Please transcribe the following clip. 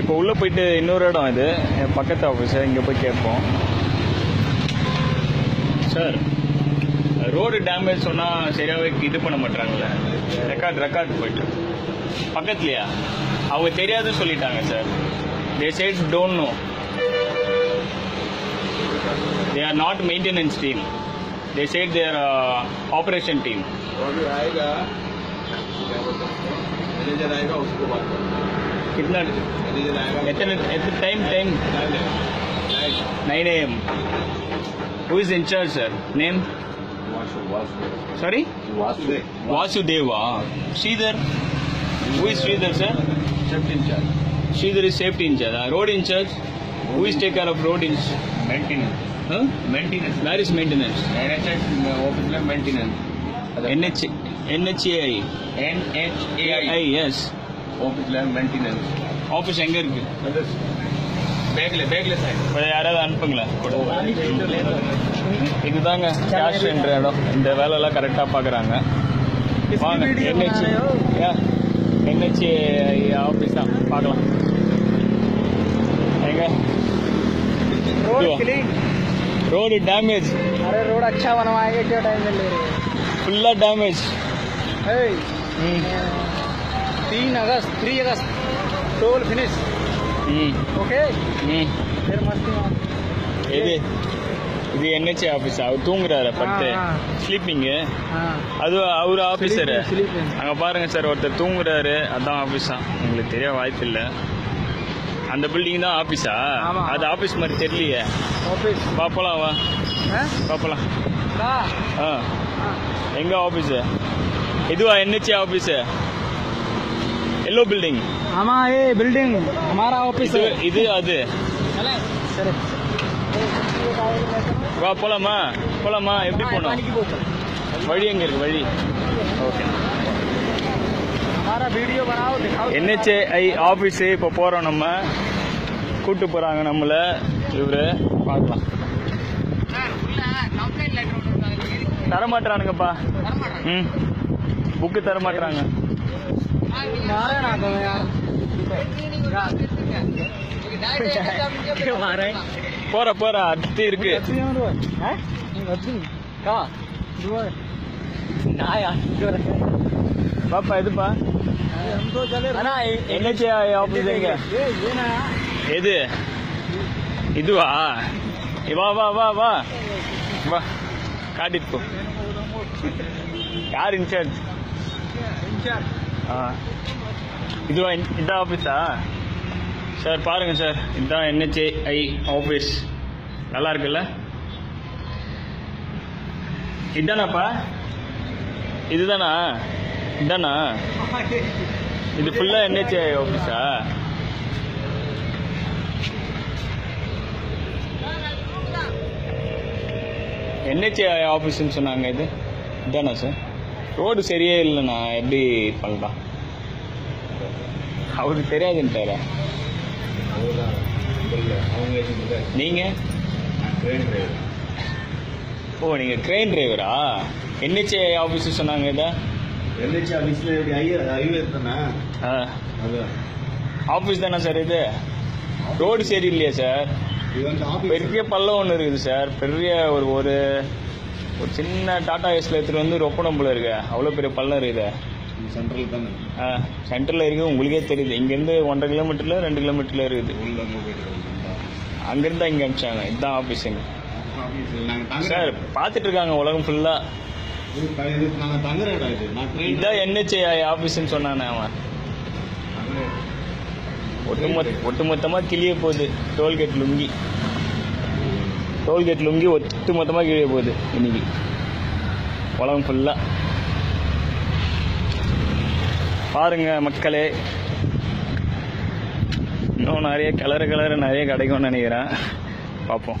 இப்போ உள்ளே போயிட்டு இன்னொரு இடம் இது. என் பக்கத்து ஆஃபீஸர் இங்கே போய் கேட்போம். சார் ரோடு டேமேஜ் சொன்னால் சரியாகவே இது பண்ண மாட்டாங்கல்ல? ரெக்கார்ட் ரெக்கார்ட் போயிட்டு. பக்கத்துலையா? அவங்க தெரியாதுன்னு சொல்லிட்டாங்க sir they said don't know they are not maintenance team they said their uh, operation team कितना इतने इतने time time nine A M who is incharge sir name sorry Vasudeva Sridhar who is Sridhar sir Sridhar is safety incharge road incharge Who is take care of road in maintenance? Huh? Maintenance. Where is maintenance? NHS office maintenance. NH NHAI. NHAI. AI, yes. ஆஃபீஸில் maintenance office எங்கே இருக்கு பேக்கில் பேக்கில் sir யாராவது அனுப்புங்களேன் இதுதாங்க cash என்ற இடம் இந்த வேலைலாம் கரெக்டாக பார்க்குறாங்க வாங்க என்ஹெச் என்ஹெச் ஆஃபீஸ் தான் रोड दुआ। क्लीन ரோடு டேமேஜ் अरे रोड अच्छा बनवाएंगे क्या टाइम में ले रहे ஃபுல்லாக டேமேஜ் हैं हे, तीन अगस्त थ्री अगस्त टोल फिनिश ம் ओके ம் फिर मस्ती मार இது இது என்ஹெச் ஆஃபீஸ் அவர் தூங்குறாரு பட்டு ஆ, ஆ. ஸ்லீப்பிங்கு हाँ அது அவர் ஆஃபீஸரு sleeping. அங்கே பாருங்க சார் ஒருத்தர் தூங்குறாரு அதான் ஆஃபீஸ் தான் உங்களுக்கு தெரிய வாய்ப்பு இல்லை அந்த பில்டிங் தான் ஆஃபீஸா ஆமா. அது ஆஃபீஸ் மாதிரி தெரியலையே ऑफिस பார்ப்பலாம் வா हैं பார்ப்பலாம் का ஆ हाँ எங்க ஆஃபீஸு இதுவா என்ஹெச் ஆஃபீஸு எல்லோ பில்டிங் हमारा ये बिल्डिंग हमारा ऑफिस இது है இது அது चले चले வா போலாமா போலாமா எப்படி पानी போகணும் की बोतल வழி எங்க இருக்கு வழி ஓகே என்ஹெச்ஏஐ ஆஃபீஸு இப்போ போகிறோம் நம்ம. கூப்பிட்டு போகிறாங்க நம்மளை. இவர் பார்க்கலாம். தரமாட்டானுங்கப்பா ம். புக்கு தரமாட்டாங்க போற போற. அடுத்து இருக்கு. நாயா பாப்பா எதுப்பா? என்ஹெச் ஆஃபீஸ் எங்க எது இதுவா வா வா வா வா வா காட்டிட்டு போ யார் இன்சார்ஜ் இதுவா இந்த ஆஃபீஸா சார் பாருங்க சார் இதுதான் என்ஹெச்ஐ ஆஃபீஸ் நல்லா இருக்குல்ல இதுதானாப்பா இதுதானா இதானா இது ஃபுல்லாக என்ஹெச்ஏ ஆஃபீஸா என்ஹெச்ஏ ஆஃபீஸ்னு சொன்னாங்க இது. இதானா சார் ரோடு சரியே இல்லைண்ணா. எப்படி பண்ணலாம்? அவருக்கு தெரியாதுன்ட்டாரா. அவங்க நீங்கள் ஓ நீங்கள் ட்ரெயின் டிரைவரா என்ஹெச்ஏ ஆஃபீஸ் சொன்னாங்க இதை? எல்ஹெச் ஆஃபீஸில் ஹைவே தானே? ஆஃபீஸ் தானே சார் இது? ரோடு சரியில்லையா சார்? வந்து ஆஃபீஸ் பெரிய பள்ளம் ஒன்று இருக்குது சார். பெரிய ஒரு ஒரு ஒரு சின்ன டாடா ஏஸ்ல எடுத்துட்டு வந்து ரொப்பணம் போல இருக்கு. அவ்வளோ பெரிய பள்ளம் இருக்குது. சென்ட்ரல் தானே? ஆ. சென்டரில் இருக்குது. உங்களுக்கே தெரியுது. இங்கேருந்து ஒன்றரை கிலோமீட்டரில் ரெண்டு கிலோமீட்டரில் இருக்குது. அங்கேருந்து இங்கே அனுப்பிச்சாங்க. இதுதான் ஆஃபீஸுங்க சார் பார்த்துட்டு இருக்காங்க. உலகம் ஃபுல்லாக இது த- இது நாங்கள் தங்குற இடம் இது. நான் ட்ரெயின் இதுதான் என்ஹெச்ஐ ஆஃபீஸ்ன்னு சொன்னானே அவன். ஒட்டுமொத்த ஒட்டுமொத்தமாக கிளிய போகுது. டோல்கேட் லுங்கி. டோல்கேட் லுங்கி ஒட்டு மொத்தமாக கிழிய போகுது இன்னைக்கு. உலகம் ஃபுல்லாக பாருங்க மக்களே. இன்னும் நிறைய கலர் கலர் நிறைய கிடைக்கும்னு நினைக்கிறேன். பார்ப்போம்.